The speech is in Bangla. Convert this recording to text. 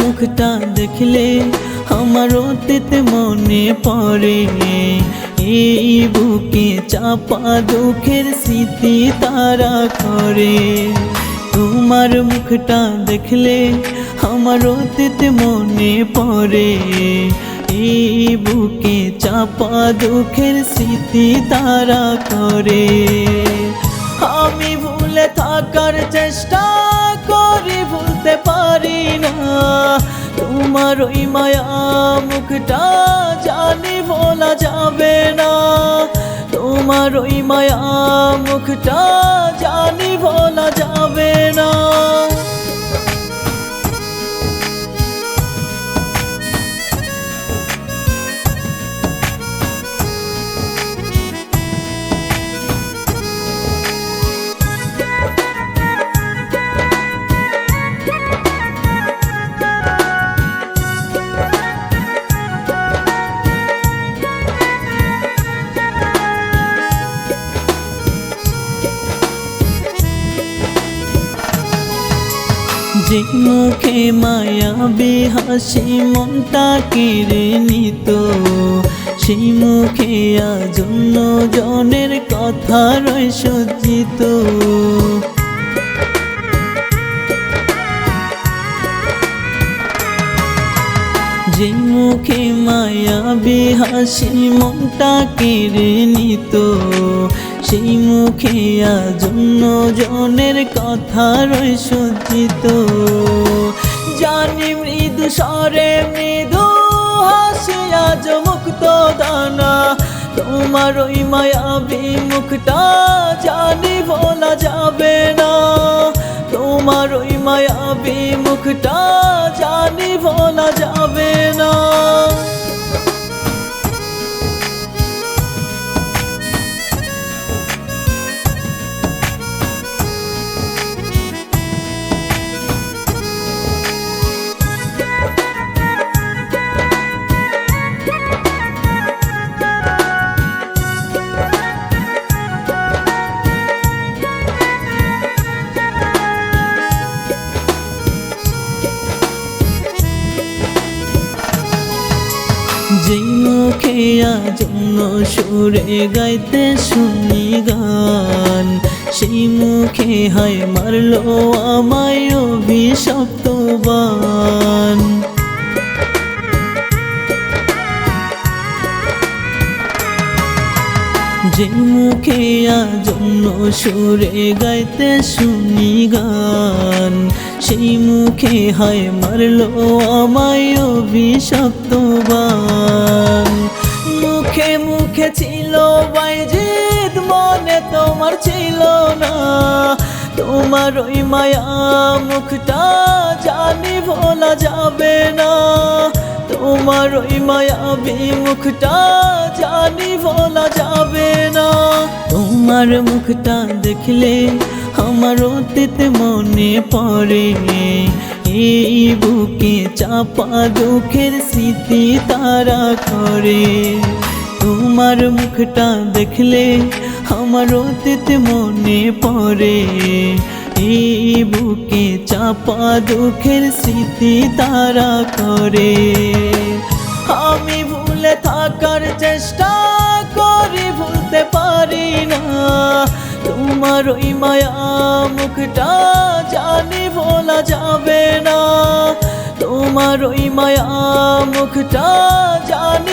মুখটা দেখলে আমার অতীত মনে পড়ে। এই বুকে চাপা দুঃখের স্মৃতি তারা করে। তোমার মুখটা দেখলে আমার অতীত মনে পড়ে। এই বুকে চাপা দুঃখের স্মৃতি তারা করে। আমি ভুলে থাকার চেষ্টা তোমার ওই মায়া মুখটা জানি বলা যাবে না। তোমার ওই মায়া মুখটা যে মুখে মায়া হাসি মনটা কেড়ে নিত। সেই মুখে আজ অন্য জনের কথা রয় সজ্জিত। যে মুখে মায়াবী হাসি মনটা কেড়ে নিত। সেই মুখে আজ অন্য জনের কথা রয় সজ্জিত। জানি মৃদু স্বরে মৃদু হাসি আজ মুক্ত দানা তোমার ওই মায়াবী মুখটা জানি বলা যাবে না। তোমার ওই মায়াবী মুখটা যেই মুখে আজ অন্য সুরে গাইতে শুনি গান। সেই মুখে হায় মারলো আমায় অভিশপ্ত যে মুখে আজ অন্য সুরে গাইতে শুনি গান, সেই মুখে হায় মারলো আমায় অভিশপ্ত বান। মুখে মুখে ছিল বাইজিদ মনে তোমার ছিল না। তোমার ওই মায়া মুখটা জানি ভোলা যাবে না। তোমার ওই মায়াবী মুখটা জানি বলা যাবে না। তোমার মুখটা দেখলে আমার অতীত মনে পড়ে। এই বুকে চাপা দুঃখের স্মৃতি তারা করে। তোমার মুখটা দেখলে আমার অতীত মনে পড়ে। এই বুকে চাপা দুঃখের স্মৃতি তারা করে। আমি ভুলে থাকার চেষ্টা করি, ভুলতে পারি না। তোমার ওই মায়া মুখটা জানি বলা যাবে না। তোমার ওই মায়া মুখটা জানি